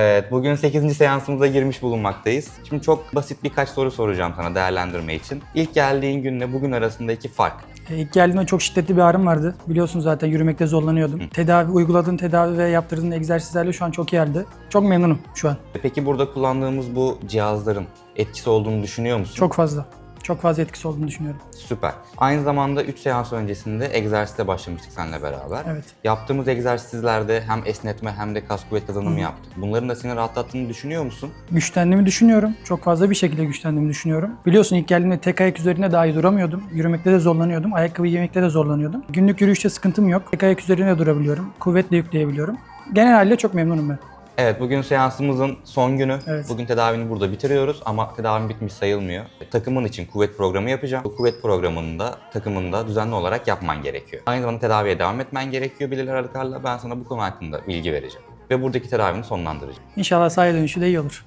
Evet, bugün 8. seansımıza girmiş bulunmaktayız. Şimdi çok basit birkaç soru soracağım sana değerlendirme için. İlk geldiğin günle bugün arasındaki fark. E, İlk geldiğimde çok şiddetli bir ağrım vardı. Biliyorsun zaten yürümekte zorlanıyordum. Tedavi, uyguladığın tedavi ve yaptırdığın egzersizlerle şu an çok iyi halde. Çok memnunum şu an. Peki burada kullandığımız bu cihazların etkisi olduğunu düşünüyor musun? Çok fazla. Çok fazla etkisi olduğunu düşünüyorum. Süper. Aynı zamanda 3 seans öncesinde egzersize başlamıştık seninle beraber. Evet. Yaptığımız egzersizlerde hem esnetme hem de kas kuvvet kazanımı yaptık. Bunların da seni rahatlattığını düşünüyor musun? Güçlendiğimi düşünüyorum. Çok fazla bir şekilde güçlendiğimi düşünüyorum. Biliyorsun ilk geldiğimde tek ayak üzerinde dahi duramıyordum. Yürümekte de zorlanıyordum. Ayakkabı giymekte de zorlanıyordum. Günlük yürüyüşte sıkıntım yok. Tek ayak üzerinde durabiliyorum. Kuvvetle yükleyebiliyorum. Genel halde çok memnunum ben. Evet bugün seansımızın son günü. Evet. Bugün tedavini burada bitiriyoruz ama tedavim bitmiş sayılmıyor. Takımın için kuvvet programı yapacağım. Bu kuvvet programını da takımında düzenli olarak yapman gerekiyor. Aynı zamanda tedaviye devam etmen gerekiyor belirli aralıklarla. Ben sana bu konu hakkında bilgi vereceğim. Ve buradaki tedavini sonlandıracağım. İnşallah sahaya dönüşü de iyi olur.